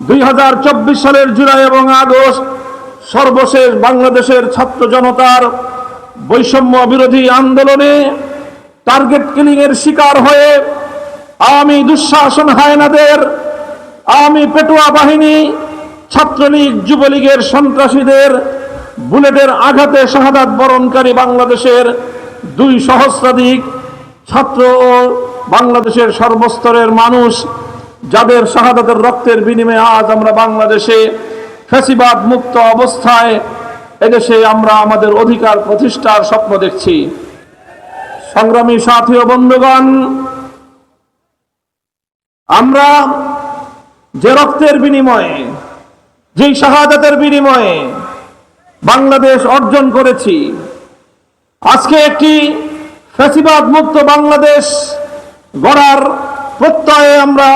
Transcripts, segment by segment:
দুই হাজার চব্বিশ সালের জুলাই এবং আগস্ট সর্বশেষ বাংলাদেশের ছাত্র জনতার বৈষম্য বিরোধী আন্দোলনে টার্গেট কিলিং এর শিকার হয়ে আওয়ামী দুঃশাসন হায়নাদের আওয়ামী পেটুয়া বাহিনী, ছাত্রলীগ, যুবলীগের সন্ত্রাসীদের বুলেটের আঘাতে শাহাদাত বরণকারী বাংলাদেশের দুই সহস্রাধিক ছাত্র ও বাংলাদেশের সর্বস্তরের মানুষ যাদের শাহাদাতের রক্তের বিনিময়ে আজ আমরা বাংলাদেশে ফ্যাসিবাদ মুক্ত অবস্থায়, এদেশে আমরা আমাদের অধিকার প্রতিষ্ঠার স্বপ্ন দেখছি। সংগ্রামী সাথী ও বন্ধুগণ, আমরা যে রক্তের বিনিময়ে, যেই শাহাদাতের বিনিময়ে বাংলাদেশ অর্জন করেছি, আজকে একটি ফ্যাসিবাদ মুক্ত বাংলাদেশ গড়ার প্রত্যয়ে আমরা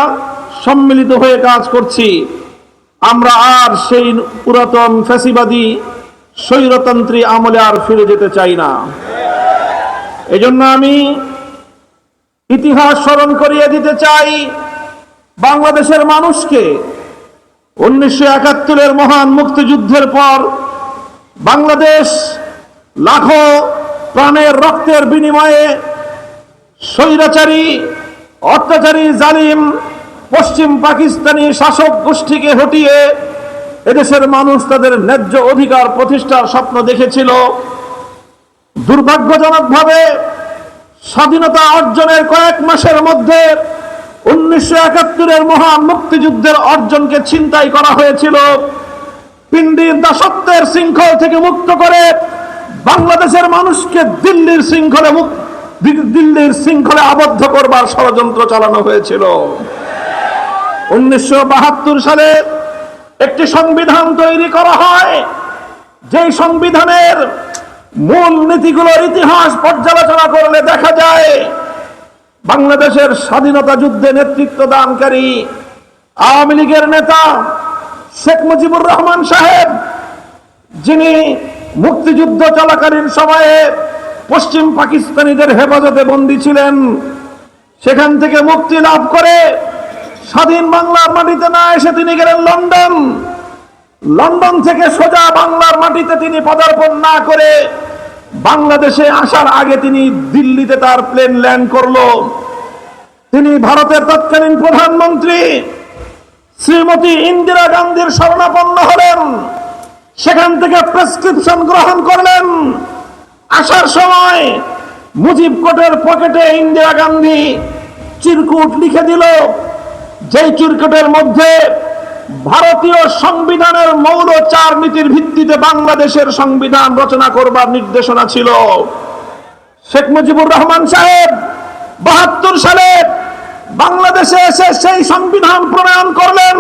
সম্মিলিত হয়ে কাজ করছি। আমরা আর সেই পুরাতন ফ্যাসিবাদী, স্বৈরতন্ত্রী আমলে আর ফিরে যেতে চাই না। এজন্য আমি ইতিহাস স্মরণ করিয়ে দিতে চাই বাংলাদেশের মানুষকে। উনিশশো একাত্তরের মহান মুক্তিযুদ্ধের পর বাংলাদেশ লাখো প্রাণের রক্তের বিনিময়ে স্বৈরাচারী, অত্যাচারী, জালিম পশ্চিম পাকিস্তানি শাসক গোষ্ঠীকে হটিয়ে এদেশের মানুষ তাদের ন্যায্য অধিকার প্রতিষ্ঠার স্বপ্ন দেখেছিল। দুর্ভাগ্যজনকভাবে স্বাধীনতা অর্জনের কয়েক মাসের মধ্যে উনিশশো একাত্তরের মহান মুক্তিযুদ্ধের অর্জনকে ছিনতাই করা হয়েছিল। পিন্ডির দাসত্বের শৃঙ্খল থেকে মুক্ত করে বাংলাদেশের মানুষকে দিল্লির শৃঙ্খলে দিল্লির শৃঙ্খলে আবদ্ধ করবার ষড়যন্ত্র চালানো হয়েছিল। উনিশশো বাহাত্তর সালে একটি সংবিধান তৈরি করা হয়। যেই সংবিধানের মূল নীতিগুলোর ইতিহাস পর্যালোচনা করলে দেখা যায়, বাংলাদেশের স্বাধীনতা যুদ্ধে নেতৃত্ব দানকারী আওয়ামী লীগের নেতা শেখ মুজিবুর রহমান সাহেব, যিনি মুক্তিযুদ্ধ চলাকালীন সময়ে পশ্চিম পাকিস্তানিদের হেফাজতে বন্দী ছিলেন, সেখান থেকে মুক্তি লাভ করে স্বাধীন বাংলার মাটিতে না এসে তিনি গেলেন লন্ডন। লন্ডন থেকে সোজা বাংলার মাটিতে তিনি পদার্পণ না করে বাংলাদেশে আসার আগে তিনি দিল্লিতে তার প্লেন ল্যান্ড করল। তিনি ভারতের তৎকালীন প্রধানমন্ত্রী শ্রীমতী ইন্দিরা গান্ধীর শরণাপন্ন হলেন। সেখান থেকে প্রেসক্রিপশন গ্রহণ করলেন। আসার সময় মুজিব কোটের পকেটে ইন্দিরা গান্ধী চিরকুট লিখে দিল। যেই চিরকুটের মধ্যে ভারতীয় সংবিধানের মৌল চার নীতির ভিত্তিতে বাংলাদেশের সংবিধান রচনা করবার নির্দেশনা ছিল। শেখ মুজিবুর রহমান সাহেব বাহাত্তর সালে বাংলাদেশে এসে সেই সংবিধান প্রণয়ন করলেন।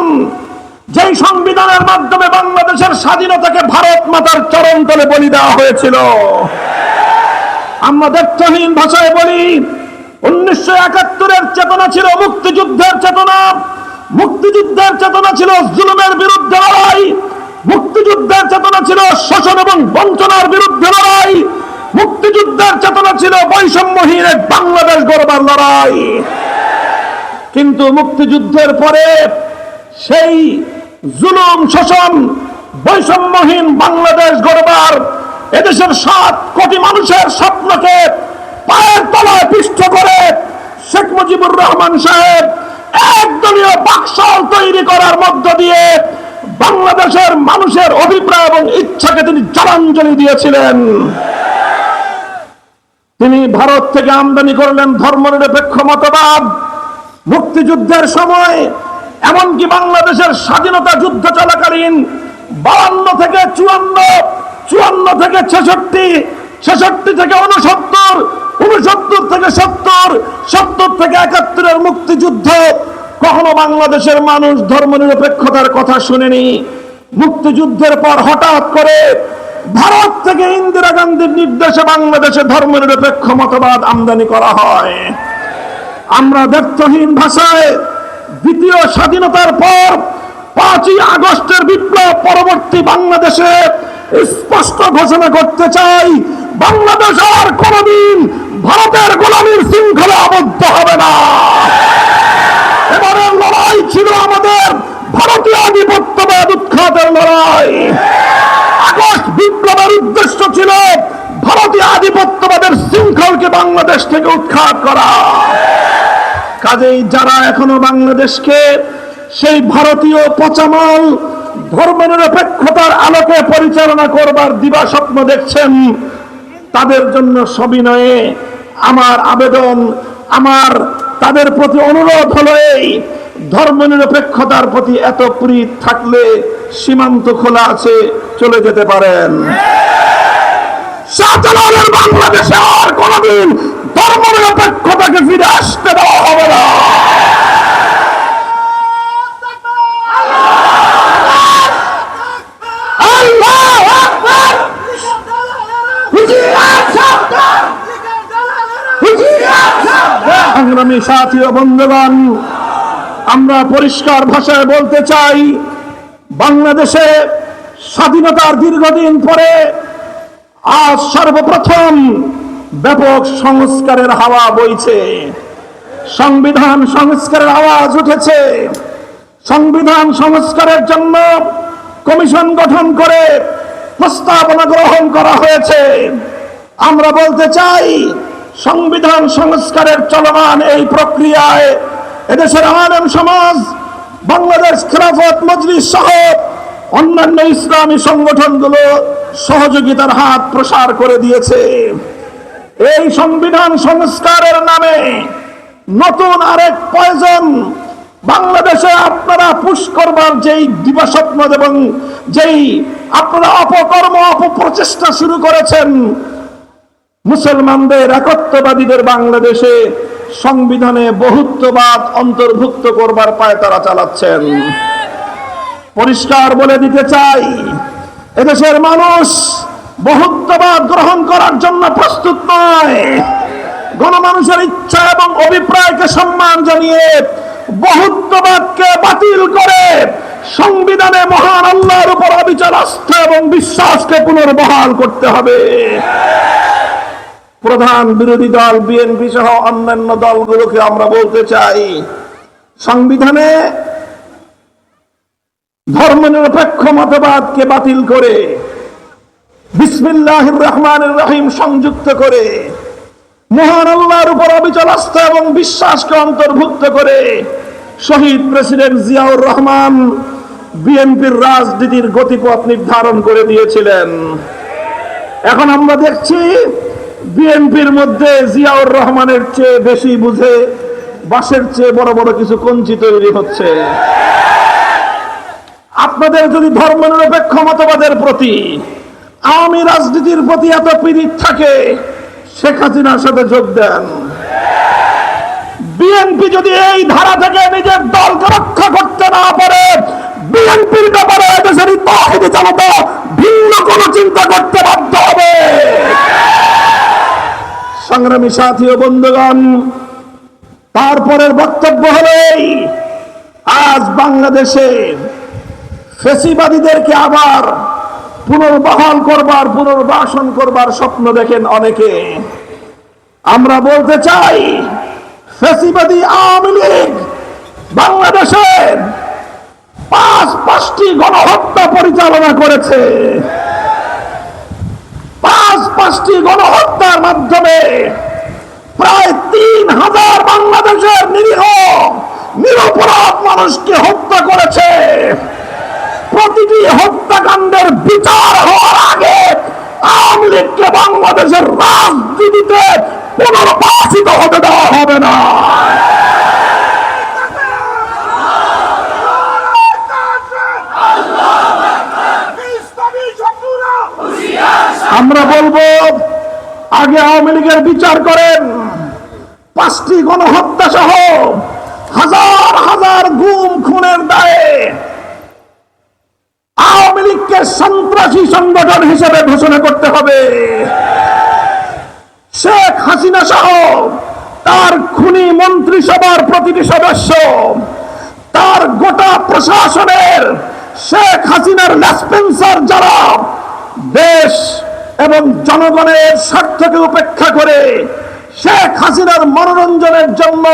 যেই সংবিধানের মাধ্যমে বাংলাদেশের স্বাধীনতাকে ভারত মাতার চরণ তলে বলি দেওয়া হয়েছিল। আমরা দ্ব্যর্থহীন ভাষায় বলি উনিশশো একাত্তরের চেতনা ছিল মুক্তিযুদ্ধের চেতনা। মুক্তিযুদ্ধের চেতনা ছিল জুলুমের বিরুদ্ধে লড়াই। মুক্তিযুদ্ধের চেতনা ছিল শোষণ এবং বঞ্চনার বিরুদ্ধে লড়াই। মুক্তিযুদ্ধের চেতনা ছিল বৈষম্যহীন বাংলাদেশ গড়বার লড়াই। কিন্তু মুক্তিযুদ্ধের পরে সেই জুলুম, শোষণ, বৈষম্যহীন বাংলাদেশ গড়বার এদেশের সাত কোটি মানুষের স্বপ্নকে পিষ্ট করে শেখ মুজিবুর রহমান সাহেব একদলীয় বাকশাল তৈরি করার মধ্য দিয়ে বাংলাদেশের মানুষের অভিপ্রায় এবং ইচ্ছাকে তিনি জলাঞ্জলি দিয়েছিলেন। তিনি ভারত থেকে আমদানি করলেন ধর্মনিরপেক্ষ মতবাদ। মুক্তিযুদ্ধের সময় এমনকি বাংলাদেশের স্বাধীনতা যুদ্ধ চলাকালীন বাউন্ন থেকে চুয়ান্ন চুয়ান্ন থেকে ছেষট্টি ছেষট্টি থেকে উনসত্তর উনসত্তর থেকে সত্তর সত্তর থেকে একাত্তরের মুক্তিযুদ্ধ কখনো বাংলাদেশের মানুষ ধর্মনিরপেক্ষতার কথা শুনেনি। মুক্তিযুদ্ধের পর হঠাৎ করে ভারত থেকে ইন্দিরা গান্ধীর নির্দেশে বাংলাদেশে ধর্মনিরপেক্ষ মতবাদ আমদানি করা হয়। আমরা ব্যর্থহীন ভাষায় দ্বিতীয় স্বাধীনতার পর পাঁচই আগস্টের বিপ্লব পরবর্তী বাংলাদেশে স্পষ্ট ঘোষণা করতে চাই, বাংলাদেশ আর কোনদিন ভারতের গোলামীর শৃঙ্খলা আবদ্ধ হবে না। এবারের লড়াই ছিল আমাদের ভারতীয় আধিপত্যবাদ উৎখাতের লড়াই। আগস্ট বিপ্লবের উদ্দেশ্য ছিল ভারতীয় আধিপত্যবাদের শৃঙ্খলকে বাংলাদেশ থেকে উৎখাত করা। কাজেই যারা এখনও বাংলাদেশকে সেই ভারতীয় পচামাল ধর্মনিরপেক্ষতার আলোকে পরিচালনা করবার দিবা স্বপ্ন দেখছেন, তাদের জন্য সবিনয়ে আমার আবেদন, আমার তাদের প্রতি অনুরোধ হলো এই ধর্মনিরপেক্ষতার প্রতি এত প্রীত থাকলে সীমান্ত খোলা আছে, চলে যেতে পারেন। বাংলাদেশে আর কোনদিন ধর্মনিরপেক্ষতাকে ফিরে আসতে দেওয়া হবে না আল্লাহু আকবার! হুজিয়ার সাবধান! হুজিয়ার সাবধান! সংগ্রামী সাথী বন্ধুগণ, আমরা পরিষ্কার ভাষায় বলতে চাই, বাংলাদেশে স্বাধীনতার দীর্ঘদিন পরে আজ সর্বপ্রথম ব্যাপক সংস্কারের হাওয়া বইছে। সংবিধান সংস্কারের আওয়াজ উঠেছে। সংবিধান সংস্কারের জন্য কমিশন গঠন করে প্রস্তাবনা গ্রহণ করা হয়েছে। আমরা বলতে চাই সংবিধান সংস্কারের চলমান এই প্রক্রিয়ায় এদেশের আলেম সমাজ, বাংলাদেশ খেলাফত মজলিস সহ অন্যান্য ইসলামী সংগঠনগুলো সহযোগিতার হাত প্রসার করে দিয়েছে। এই সংবিধান সংস্কারের নামে নতুন আরেক প্রয়োজন। বাংলাদেশে আপনারা পুশ করবার যেই দিবাস্বপ্ন এবং যেই আপনারা অপকর্ম, অপপ্রচেষ্টা শুরু করেছেন মুসলমানদের একত্ববাদীদের বাংলাদেশে সংবিধানে বহুত্ববাদ অন্তর্ভুক্ত করবার পায় তারা চালাচ্ছেন। পরিষ্কার বলে দিতে চাই, এদেশের মানুষ বহুত্ববাদ গ্রহণ করার জন্য প্রস্তুত নয়। গণমানুষের ইচ্ছা এবং অভিপ্রায়কে সম্মান জানিয়ে বহুত্ববাদকে বাতিল করে সংবিধানে মহান আল্লাহর উপর অবিচার আস্থা এবং বিশ্বাসকে পুনর্বহাল করতে হবে। প্রধান বিরোধী দল বিএনপি সহ অন্যান্য দলগুলোকে আমরা বলতে চাই, সংবিধানে ধর্মনিরপেক্ষ মতবাদকে বাতিল করে বিসমিল্লাহ রহমান রহিম সংযুক্ত করে, মহান আল্লাহর উপর অবিচল আস্থা এবং বিশ্বাসকে অন্তর্ভুক্ত করে শহীদ প্রেসিডেন্ট জিয়াউর রহমান বিএনপির রাজনীতির গতিপথ নির্ধারণ করে দিয়েছিলেন। এখন আমরা দেখছি বিএনপির মধ্যে জিয়াউর রহমানের চেয়ে বেশি বুঝে বাসের চেয়ে বড় বড় কিছু কঞ্চি তৈরি হচ্ছে। আপনাদের যদি ধর্মনিরপেক্ষ মতবাদের প্রতি আওয়ামী রাজনীতির প্রতি এত পীড়িত থাকে, শেখ হাসিনার সাথে যোগ দেন। বিএনপি যদি এই ধারা থেকে নিজের দলকে রক্ষা করতে না পারে, বিএনপির ব্যাপারে দেশের জনতা ভিন্ন কোনো চিন্তা করতে বাধ্য হবে। সংগ্রামী সাথী ও বন্ধুগণ তারপরের বক্তব্য হলেই আজ বাংলাদেশে ফেসিবাদীদেরকে আবার পুনর্বহাল করবার, পুনর্বাসন করবার স্বপ্ন দেখেন অনেকে। আমরা বলতে চাই, ফেসিবাদী আওয়ামী লীগ বাংলাদেশের পাঁচ পাঁচটি গণহত্যা পরিচালনা করেছে। পাঁচ পাঁচটি গণহত্যার মাধ্যমে প্রায় তিন হাজার বাংলাদেশের নিরীহ, নিরপরাধ মানুষকে হত্যা করেছে। প্রতিটি হত্যাকাণ্ডের বিচার হওয়ার আগে আওয়ামী লীগকে বাংলাদেশের রাজনীতিতে পুনর্বাসিত হতে দেওয়া হবে না। আমরা বলব, আগে আওয়ামী লীগের বিচার করেন। পাঁচটি গণহত্যা সহ হাজার হাজার গুম খুনের দায়ে আওয়ামী লীগকে সন্ত্রাসী সংগঠন হিসেবে ঘোষণা করতে হবে। শেখ হাসিনা সহ তার খুনি মন্ত্রিসভার প্রতিটি সদস্য, তার গোটা প্রশাসনের শেখ হাসিনার লেসপেন্সার যারা, দেশ এবং জনগণের স্বার্থকে উপেক্ষা করে শেখ হাসিনার মনোরঞ্জনের জন্য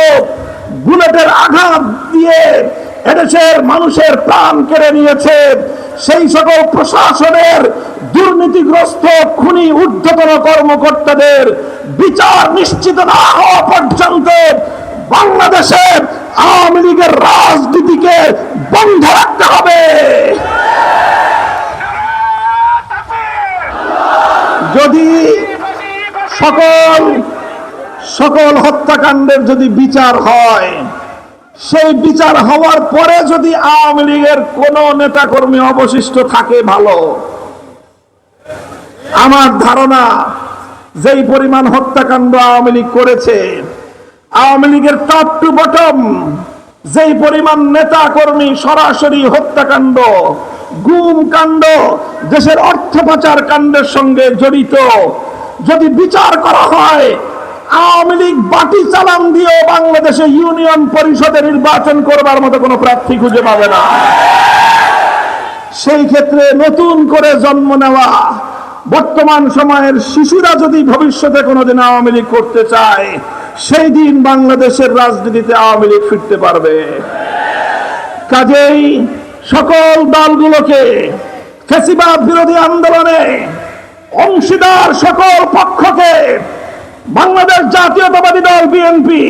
বুলেটের আঘাত দিয়ে এদেশের মানুষের প্রাণ কেড়ে নিয়েছে। সেই সকল প্রশাসনের দুর্নীতিগ্রস্ত খুনি ঊর্ধ্বতন কর্মকর্তাদের বিচার নিশ্চিত না হওয়া পর্যন্ত বাংলাদেশে আওয়ামী লীগের রাজনীতিকে বন্ধ রাখতে হবে। সকল সকল হত্যাকাণ্ডের যদি বিচার হয়, সেই বিচার হওয়ার পরে যদি আওয়ামী লীগের কোন নেতাকর্মী অবশিষ্ট থাকে ভালো, আমার ধারণা যেই পরিমাণ হত্যাকাণ্ড আওয়ামী লীগ করেছে, আওয়ামী লীগের টপ টু বটম যেই পরিমাণ নেতা কর্মী সরাসরি হত্যাকাণ্ড, গুম কাণ্ড, দেশের অর্থ পাচার কাণ্ডের সঙ্গে জড়িত যদি বিচার করা হয়, আওয়ামী লীগ বাটি চালান দিয়েও বাংলাদেশে ইউনিয়ন পরিষদে নির্বাচন করবার মতো কোনো প্রার্থী খুঁজে পাবে না। সেই ক্ষেত্রে নতুন করে জন্ম নেওয়া, বর্তমান সময়ের শিশুরা যদি ভবিষ্যতে কোনোদিন আওয়ামী লীগ করতে চায়, সেই দিন বাংলাদেশের রাজনীতিতে আওয়ামী লীগ ফিরতে পারবে। কাজেই সকল দলগুলোকে ফেসিবাদ বিরোধী আন্দোলনে অংশীদার সকল পক্ষকে বাংলাদেশ জাতীয়তাবাদী দল বিএনপি,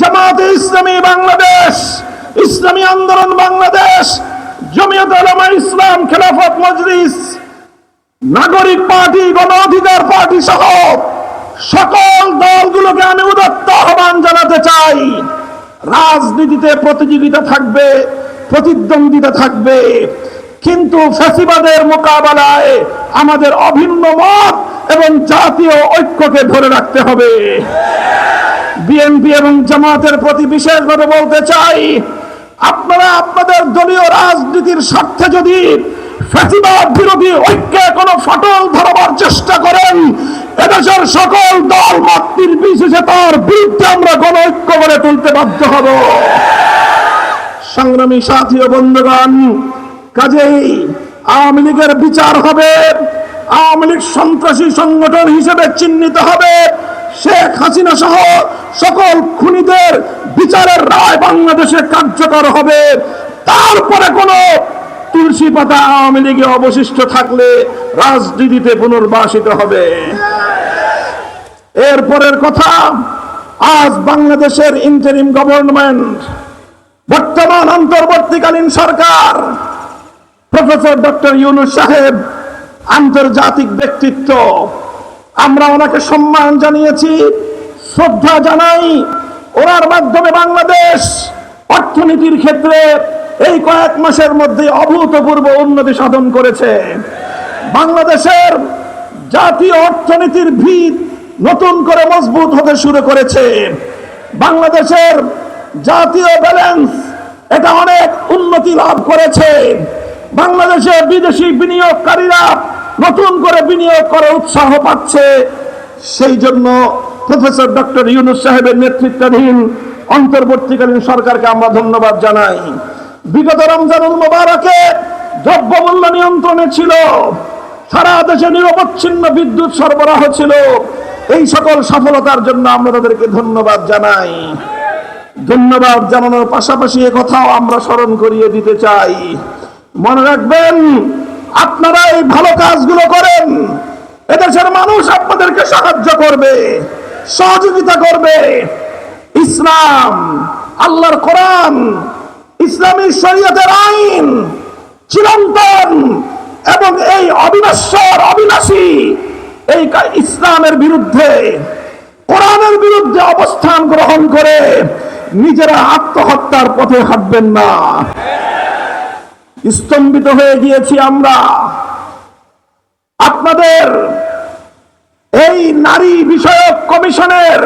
জামাতে ইসলামী বাংলাদেশ, ইসলামী আন্দোলন বাংলাদেশ, জমিয়ত উলামা ইসলাম, খেলাফত মজলিস, নাগরিক পার্টি, গণ অধিকার পার্টি সহ সকল দলগুলোকে আমি উদত্ত আহ্বান জানাতে চাই। রাজনীতিতে প্রতিযোগিতা থাকবে, প্রতিদ্বন্দ্বিতা থাকবে। কিন্তু ফ্যাসিবাদের মোকাবেলায় আমাদের অভিন্ন মত এবং জাতীয় ঐক্যকে ধরে রাখতে হবে। বিএনপি এবং জামাতের প্রতি বিশেষভাবে বলতে চাই, আপনারা আপনাদের দলীয় রাজনীতির স্বার্থে যদি ফ্যাসিবাদ বিরোধী ঐক্যে কোনো ফাটল ধরাবার চেষ্টা করেন, এদেশের সকল দল মত নির্বিশেষে তার বিরুদ্ধে আমরা গণ ঐক্য গড়ে তুলতে বাধ্য হব। সংগ্রামী সাথী ও বন্ধুগণ কাজেই আওয়ামী লীগের বিচার হবে, আওয়ামী লীগ সন্ত্রাসী সংগঠন হিসেবে চিহ্নিত হবে। শেখ হাসিনা সহ সকল খুনিদের বিচারের রায় বাংলাদেশে কার্যকর হবে। তারপরে কোন তুলসী পাতা আওয়ামী লীগে অবশিষ্ট থাকলে রাজনীতিতে পুনর্বাসিত হবে। এরপরের কথা, আজ বাংলাদেশের ইন্টারিম গভর্নমেন্ট বর্তমান অন্তর্বর্তীকালীন সরকার প্রফেসর ডক্টর ইউনুস সাহেব, আন্তর্জাতিক ব্যক্তিত্ব, আমরা ওনাকে সম্মান জানিয়েছি, শ্রদ্ধা জানাই। ওনার মাধ্যমে বাংলাদেশ অর্থনীতির ক্ষেত্রে এই কয়েক মাসের মধ্যে অভূতপূর্ব উন্নতি সাধন করেছে। বাংলাদেশের জাতীয় অর্থনীতির ভিত নতুন করে মজবুত হতে শুরু করেছে। বাংলাদেশের জাতীয় ব্যালেন্স এটা অনেক উন্নতি লাভ করেছে। বাংলাদেশে বিদেশি বিনিয়োগকারীরা নতুন করে বিনিয়োগ করে উৎসাহ পাচ্ছে। সেই জন্য প্রফেসর ডক্টর ইউনুস সাহেবের নেতৃত্বাধীন অন্তর্বর্তীকালীন সরকারকে আমরা ধন্যবাদ জানাই। বিগত রমজানুল মোবারকে দ্রব্যমূল্য নিয়ন্ত্রণে ছিল, সারা দেশে নিরবচ্ছিন্ন বিদ্যুৎ সরবরাহ ছিল। এই সকল সফলতার জন্য আমরা তাদেরকে ধন্যবাদ জানাই। ধন্যবাদ জানানোর পাশাপাশি কথাও আমরা স্মরণ করিয়ে দিতে চাই। মনে রাখবেন, আপনারা এই ভালো কাজগুলো করেন। এদেশের মানুষ আপনাদেরকে সাহায্য করবে, সহযোগিতা করবে। ইসলাম, আল্লাহর কোরআন, ইসলামী শরীয়তের আইন, চিরন্তন এবং এই অবিনশ্বর, অবিনাশী, এই ইসলামের বিরুদ্ধে, কোরআনের বিরুদ্ধে অবস্থান গ্রহণ করে নিজেরা আত্মহত্যার পথে হাঁটবেন না। স্তম্ভিত হয়ে গিয়েছি আমরা। আপনাদের এই নারী বিষয়ক কমিশনের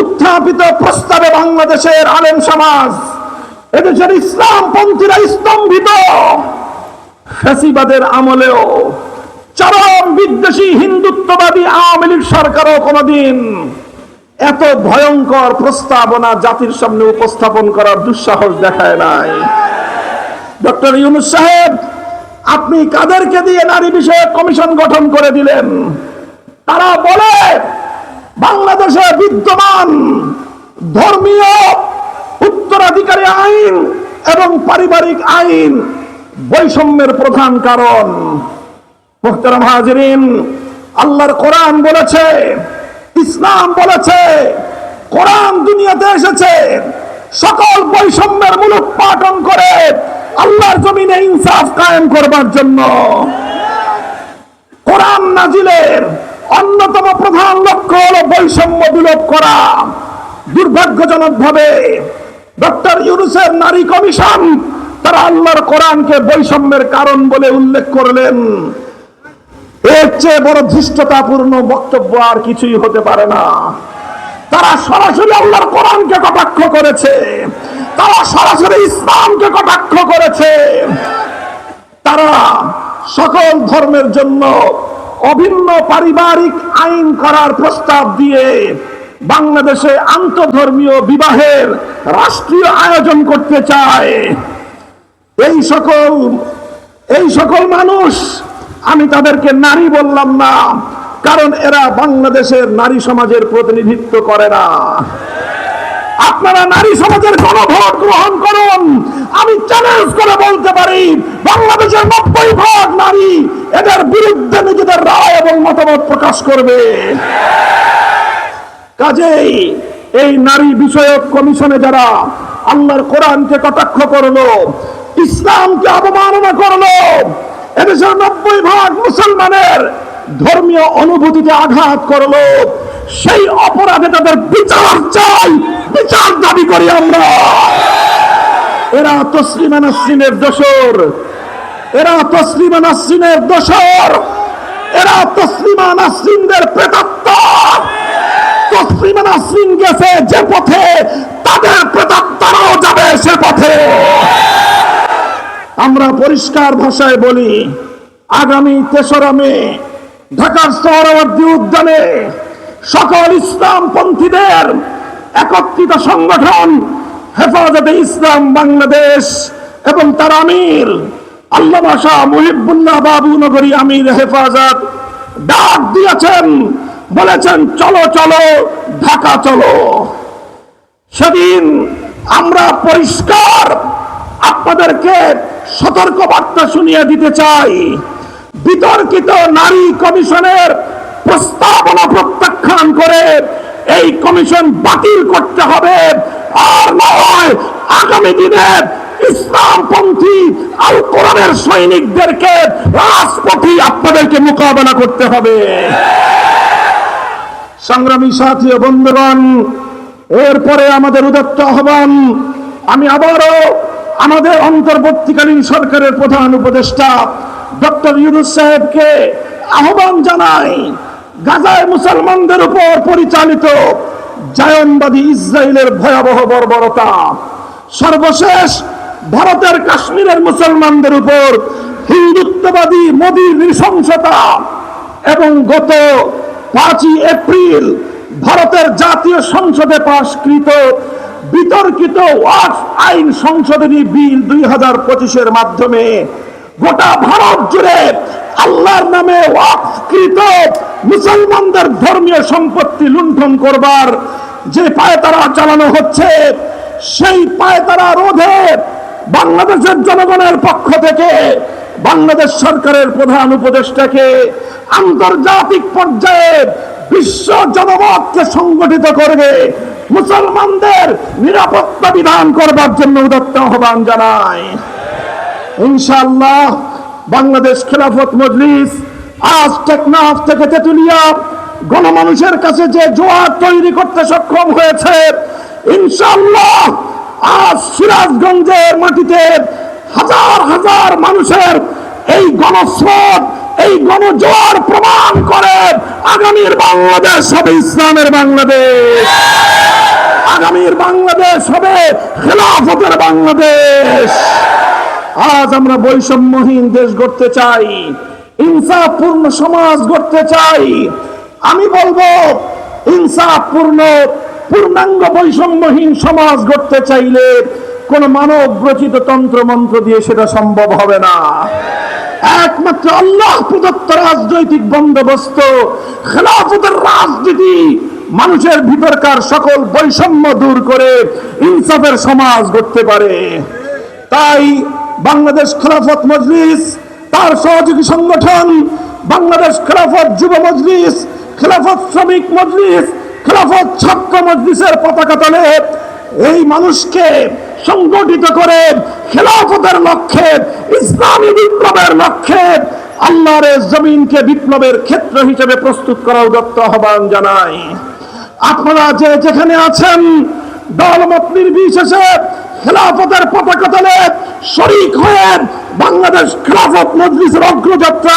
উত্থাপিত প্রস্তাবে বাংলাদেশের আলেম সমাজ, এদেশের ইসলামপন্থীরা স্তম্ভিত। ফ্যাসিবাদের আমলেও চরম বিদ্বেষী হিন্দুত্ববাদী আওয়ামী লীগ সরকারও কোনোদিন এত ভয়ঙ্কর প্রস্তাবনা জাতির সামনে উপস্থাপন করার দুঃসাহস দেখায় নাই। ডক্টর ইউনুস সাহেব, আপনি কাদেরকে দিয়ে নারী বিষয়ক কমিশন গঠন করে দিলেন? তারা বলে, বাংলাদেশে বিদ্যমান ধর্মীয় উত্তরাধিকারী আইন এবং পারিবারিক আইন বৈষম্যের প্রধান কারণ। মুহতারাম আল্লাহর কোরআন বলেছে, ইসলাম বলেছে, কোরআন দুনিয়াতে এসেছে। সকল বৈষম্যের মূলক পাঠন করে আল্লাহর জমিনে ইনসাফ কায়েম করবার জন্য। কোরআন নাজিলের অন্যতম প্রধান লক্ষ্য হল বৈষম্য বিলোপ করা। দুর্ভাগ্যজনক ভাবে ডক্টর ইউনুসের নারী কমিশন তারা আল্লাহর কোরআনকে বৈষম্যের কারণ বলে উল্লেখ করলেন। এর চেয়ে বড় ধৃষ্টতাপূর্ণ বক্তব্য আর কিছুই হতে পারে না। তারা সরাসরি আল্লাহর কোরআনকে কটাক্ষ করেছে। তারা সরাসরি ইসলামকে কটাক্ষ করেছে। তারা সকল ধর্মের জন্য অভিন্ন পারিবারিক আইন করার প্রস্তাব দিয়ে বাংলাদেশে আন্তধর্মীয় বিবাহের রাষ্ট্রীয় আয়োজন করতে চায়। এই সকল এই সকল মানুষ, আমি তাদেরকে নারী বললাম না, কারণ এরা বাংলাদেশের নারী সমাজের প্রতিনিধিত্ব করে না। আপনারা নারী সমাজের গণভোট গ্রহণ করুন। আমি চ্যালেঞ্জ করে বলতে পারি, বাংলাদেশের নব্বই ভাগ নারী এদের বিরুদ্ধে নিজেদের রায় এবং মতামত প্রকাশ করবে। কাজেই এই নারী বিষয়ক কমিশনে যারা আল্লাহর কোরআনকে কটাক্ষ করল, ইসলামকে অবমাননা করল, এদেশের নব্বই ভাগ মুসলমানের ধর্মীয় অনুভূতিতে আঘাত করল সেই অপরাধে তাদের বিচার চাই। বিচার দাবি করি আমরা। এরা তসলিমা নাসরিনের দোসর এরা তসলিমা নাসরিনের দোসর এরা তসলিমা নাসরিনদের প্রেতাত্মা। তসলিমা নাসরিন গেছে যে পথে তাদের প্রেতাত্মারাও যাবে সে পথে। আমরা পরিষ্কার ভাষায় বলি, আগামী তেসরা মে ঢাকার সোহরাওয়ার্দী উদ্যানে সকল ইসলাম পন্থীদের একত্রিত সংগঠন, হেফাজতে ইসলাম বাংলাদেশ এবং তার আমির আল্লামা শাহ মুহিবুল্লাহ বাবু নগরী আমির হেফাজত ডাক দিয়েছেন, বলেছেন, চলো চলো, ঢাকা চলো। সেদিন আমরা পরিষ্কার আপনাদেরকে সতর্ক বার্তা শুনিয়ে দিতে চাই। বিতর্কিত নারী কমিশনের প্রস্তাবনা প্রত্যাখ্যান করে এই কমিশন বাতিল করতে হবে। আর নয়, আগামী দিনে ইসলামপন্থী আল কোরআনের সৈনিকদেরকে রাজপথে আপনাদেরকে মোকাবেলা করতে হবে। সংগ্রামী সাথী ও বন্ধুগণ, এরপরে আমাদের উদত্ত আহ্বান, আমি আবারও আমাদের অন্তর্বর্তীকালীন সরকারের প্রধান উপদেষ্টা ডক্টর ইউনুস সাহেবকে আহ্বান জানাই। গাজায় মুসলমানদের উপর পরিচালিত জায়নবাদী ইসরায়েলের ভয়াবহ বর্বরতা। সর্বশেষ ভারতের কাশ্মীরের মুসলমানদের উপর হিন্দুত্ববাদী মোদীর নৃশংসতা এবং গত পাঁচই এপ্রিল ভারতের জাতীয় সংসদে পাশকৃত বিতর্কিত ওয়াকফ আইন সংশোধনী বিল দুই হাজার পঁচিশের মাধ্যমে গোটা ভারত জুড়ে আল্লাহর নামে ওয়াকফকৃত মুসলমানদের ধর্মীয় সম্পত্তি লুণ্ঠন করবার যে পায়তারা চালানো হচ্ছে, সেই পায়তারা রোধে বাংলাদেশের জনগণের পক্ষ থেকে বাংলাদেশ সরকারের প্রধান উপদেষ্টাকে আন্তর্জাতিক পর্যায়ে বিশ্ব জনমতকে সংগঠিত করবে, মুসলমানদের নিরাপত্তা বিধান করবার জন্য উদত্ত আহ্বান জানায় ইনশাআল্লাহ বাংলাদেশ খেলাফত মজলিস আজ টেকনাফ থেকে তেতুলিয়া গণমানুষের কাছে যে জোয়ার তৈরি করতে সক্ষম হয়েছে, ইনশাআল্লাহ আজ সিরাজগঞ্জের মাটিতে হাজার হাজার মানুষের এই গণস্রোত, এই গণজোয়ার প্রমাণ করে আগামীর বাংলাদেশ হবে ইসলামের বাংলাদেশ। আগামীর বাংলাদেশ হবে খেলাফতের বাংলাদেশ। আজ আমরা বৈষম্যহীন দেশ গড়তে চাই, ইনসাফপূর্ণ সমাজ গড়তে চাই। আমি বলব, ইনসাফপূর্ণ, পূর্ণাঙ্গ বৈষম্যহীন সমাজ গড়তে চাইলে কোন মানব রচিত তন্ত্র মন্ত্র দিয়ে সেটা সম্ভব হবে না। একমাত্র আল্লাহ প্রদত্ত রাজনৈতিক বন্দোবস্ত, খেলাফতের রাজনীতি, মানুষের ভিতরকার সকল বৈষম্য দূর করে ইনসাফের সমাজ গড়তে পারে। তাই বাংলাদেশ খেলাফত মজলিস, তার সহযোগী সংগঠন, বাংলাদেশ খেলাফত যুব মজলিস, খেলাফত শ্রমিক মজলিস, খেলাফত ছাত্র মজলিসের পতাকা তলে এই মানুষকে সংগঠিত করে খেলাফতের লক্ষ্যে, ইসলামী বিপ্লবের লক্ষ্যে আল্লাহর জমিনকে বিপ্লবের ক্ষেত্র হিসেবে প্রস্তুত করা উদত্ত আহ্বান জানাই। আপনারা যে যেখানে আছেন, দলমত নির্বিশেষে খেলাফতের পতাকা তলে শরিক হয়ে বাংলাদেশ খেলাফত মজলিসের অগ্রযাত্রা